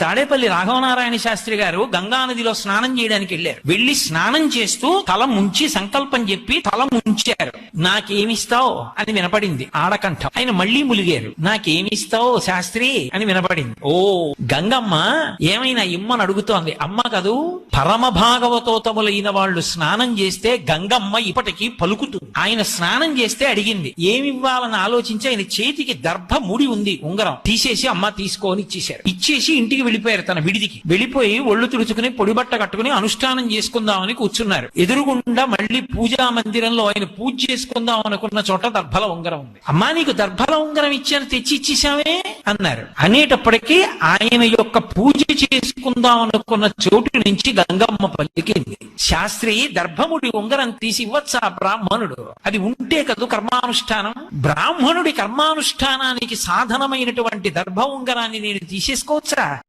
తాడేపల్లి రాఘవనారాయణ శాస్త్రి గారు గంగా నదిలో స్నానం చేయడానికి వెళ్ళారు. వెళ్ళి స్నానం చేస్తూ తల ముంచి సంకల్పం చెప్పి తల ముంచారు నాకేమిస్తావు? అని వినపడింది ఆడకంఠం. ఆయన మళ్ళీ ములిగారు. నాకేమిస్తావు శాస్త్రి? అని వినపడింది. ఓ గంగమ్మ ఏమైనా ఇమ్మని అడుగుతోంది. అమ్మ కదూ? పరమ భాగవతోతములైన వాళ్ళు స్నానం చేస్తే గంగమ్మ ఇప్పటికీ పలుకుతుంది. ఆయన స్నానం చేస్తే అడిగింది. ఏమివ్వాలని ఆలోచించి ఆయన చేతికి దర్భ ముడి ఉంది ఉంగరం. తీసేసి అమ్మ తీసుకొని ఇచ్చేశారు. ఇచ్చేసి ఇంటికి వెళ్ళిపోయారు తన విడిదికి. వెళ్ళిపోయి ఒళ్ళు తుడుచుకుని పొడిబట్ట కట్టుకుని అనుష్ఠానం చేసుకుందామని కూర్చున్నారు. ఎదురుగుండా మళ్ళీ పూజా మందిరంలో ఆయన పూజ చేసుకుందాం అనుకున్న చోట దర్భల ఉంగరం ఉంది. అమ్మా నీకు దర్భల ఉంగరం ఇచ్చాను తెచ్చి ఇచ్చేసామే అన్నారు. అనేటప్పటికీ ఆయన యొక్క పూజ చేసుకుందాం అనుకున్న చోటు నుంచి గంగమ్మ పలికింది. శాస్త్రి దర్భముడి ఉంగరం తీసి ఇవ్వచ్చా బ్రాహ్మణుడు? అది ఉంటే కదూ కర్మానుష్ఠానం? బ్రాహ్మణుడి కర్మానుష్ఠానానికి సాధనమైనటువంటి దర్భ ఉంగరాన్ని నేను తీసేసుకోవచ్చా?